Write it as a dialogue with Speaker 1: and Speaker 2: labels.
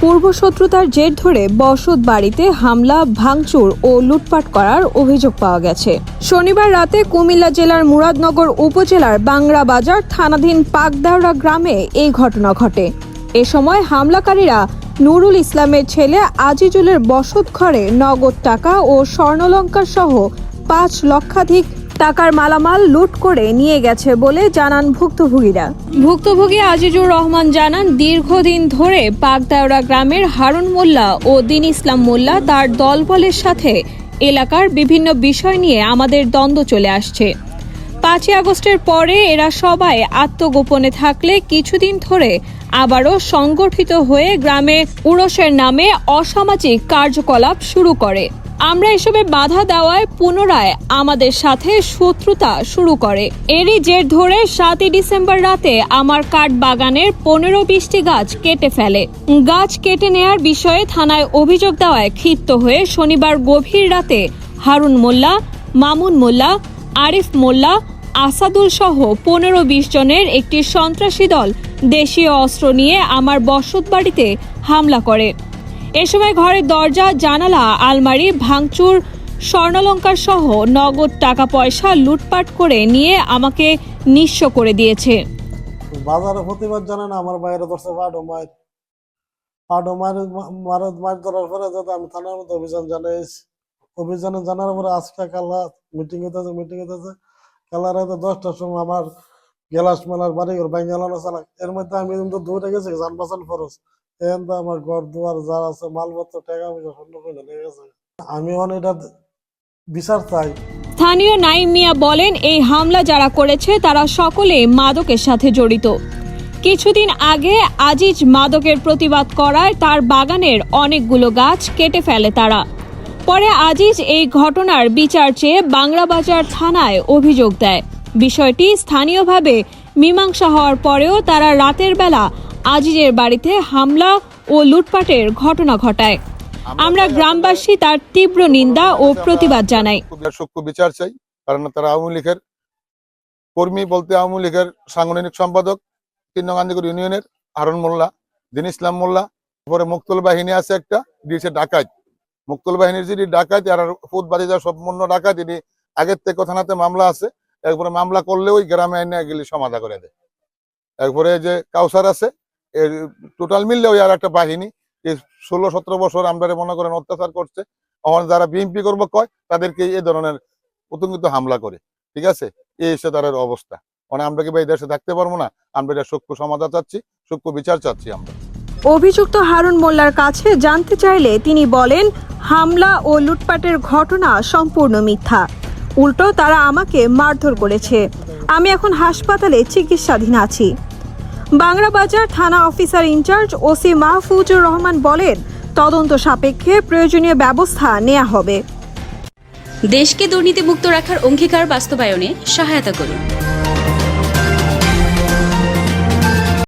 Speaker 1: পূর্বশত্রুতার জের ধরে বসত বাড়িতে হামলা, ভাঙচুর ও লুটপাট করার অভিযোগ পাওয়া গেছে। শনিবার রাতে কুমিল্লা জেলার মুরাদনগর উপজেলার বাংরা বাজার থানাধীন পাকদাওড়া গ্রামে এই ঘটনা ঘটে। এ সময় হামলাকারীরা নুরুল ইসলামের ছেলে আজিজুলের বসত ঘরে নগদ টাকা ও স্বর্ণলঙ্কার সহ পাঁচ লক্ষাধিক টাকার মালামাল লুট করে নিয়ে গেছে বলে জানান ভুক্তভোগীরা। ভুক্তভোগী আজিজুর রহমান জানান, দীর্ঘদিন ধরে পাকদাওড়া গ্রামের হারুন মোল্লা ও দিন ইসলাম মোল্লা তার দলবলের সাথে এলাকার বিভিন্ন বিষয় নিয়ে আমাদের দ্বন্দ্ব চলে আসছে। পাঁচই আগস্টের পরে এরা সবাই আত্মগোপনে থাকলে কিছুদিন ধরে আবারও সংগঠিত হয়ে গ্রামে উরসের নামে অসামাজিক কার্যকলাপ শুরু করে। আমরা এসবে বাধা দেওয়ায় পুনরায় আমাদের সাথে শত্রুতা শুরু করে। এরই জের ধরে সাতই ডিসেম্বর রাতে আমার কাঠ বাগানের পনেরো বিশটি গাছ কেটে ফেলে। গাছ কেটে নেয়ার বিষয়ে থানায় অভিযোগ দেওয়ায় ক্ষিপ্ত হয়ে শনিবার গভীর রাতে হারুন মোল্লা, মামুন মোল্লা, আরিফ মোল্লা, আসাদুল সহ পনেরো বিশ জনের একটি সন্ত্রাসী দল দেশীয় অস্ত্র নিয়ে আমার বসত বাড়িতে হামলা করে। এ সময় ঘরের দরজা, জানালা, আলমারি, ভাঙচুর, স্বর্ণালঙ্কার সহ নগদ টাকা পয়সা লুটপাট করে নিয়ে আমাকে নিঃস্ব করে দিয়েছে।
Speaker 2: বাজারে প্রতিবাদ জানে আমার বাইরে ধরছে পাডো মার পাডো মার মার মার ধরার পরে যাতে আমি থানার মধ্যে অভিযান জানাইছি। অভিযানে জানার পরে আজকে কালা মিটিং হইতেছে মিটিং হইতেছে। কালা রাতে দশটার সময় আমার গেলাস মেলার বাড়ি ঘর বাইন জ্বালানো এর মধ্যে আমি কিন্তু দৌড়ে গেছি যান বাঁচান খরচ। এখন তো আমার ঘর দুয়ার যা আছে, মালপত্র টাকা পয়সা কইলে লেগে গেছে। আমি এটা বিচার চাই।
Speaker 1: স্থানীয় নাইম মিয়া বলেন, এই হামলা যারা করেছে, তারা সকলে মাদকের সাথে জড়িত। কিছুদিন আগে আজিজ মাদকের প্রতিবাদ করায় তার বাগানের অনেকগুলো গাছ কেটে ফেলে তারা। পরে আজিজ এই ঘটনার বিচার চেয়ে বাংলাবাজার থানায় অভিযোগ দেয়। বিষয়টি স্থানীয়ভাবে মীমাংসা হওয়ার পরেও তারা রাতের বেলা আজিজের বাড়িতে হামলা ও লুটপাটের ঘটনা ঘটায়। আমরা গ্রামবাসী তার তীব্র নিন্দা ও প্রতিবাদ জানাই।
Speaker 3: সূক্ষ্ম বিচার চাই কারণ তারা আওয়ামী লীগের কর্মী বলতে আওয়ামী লীগের সাংগঠনিক সম্পাদক তিন নং ইউনিয়নের হারুন মোল্লা দিন ইসলাম মোল্লা তারপরে মুক্তল বাহিনী আছে একটা দিয়েছে ডাকাত। মুক্তল বাহিনীর যিনি ডাকাত আর ফুট বাদী যা সম্পূর্ণ ডাকাত তিনি আগের থেকে থানাতে মামলা আছে। একবারে মামলা করলে ওই গ্রামে এনে গেলে সমাধা করে দেয়। একবারে যে কাউসার আছে এর টোটাল মিললে ওই আর একটা বাহিনী এই ষোলো, সতেরো বছর আমরা মনে করেন অত্যাচার করছে এখন যারা বিএনপি করব কয়, তাদেরকে এই ধরনের উতঙ্কিত হামলা করে, ঠিক আছে? এই এসে তাদের অবস্থা। মানে আমরা কি ভাই দেশে থাকতে পারব না? আমরা এটা সূক্ষ্ম সমাধান চাচ্ছি, সূক্ষ্ম বিচার চাচ্ছি আমরা।
Speaker 1: অভিযুক্ত হারুন মোল্লার কাছে জানতে চাইলে তিনি বলেন, হামলা ও লুটপাটের ঘটনা সম্পূর্ণ মিথ্যা। উল্টো তারা আমাকে মারধর করেছে। আমি এখন হাসপাতালে চিকিৎসাধীন আছি। বাংলাবাজার থানা officer in charge OC Mahfuzur Rahman বলেন, তদন্ত সাপেক্ষে প্রয়োজনীয় ব্যবস্থা নেওয়া হবে।
Speaker 4: দেশকে দুর্নীতিমুক্ত রাখার অঙ্গীকার বাস্তবায়নে সহায়তা করুন।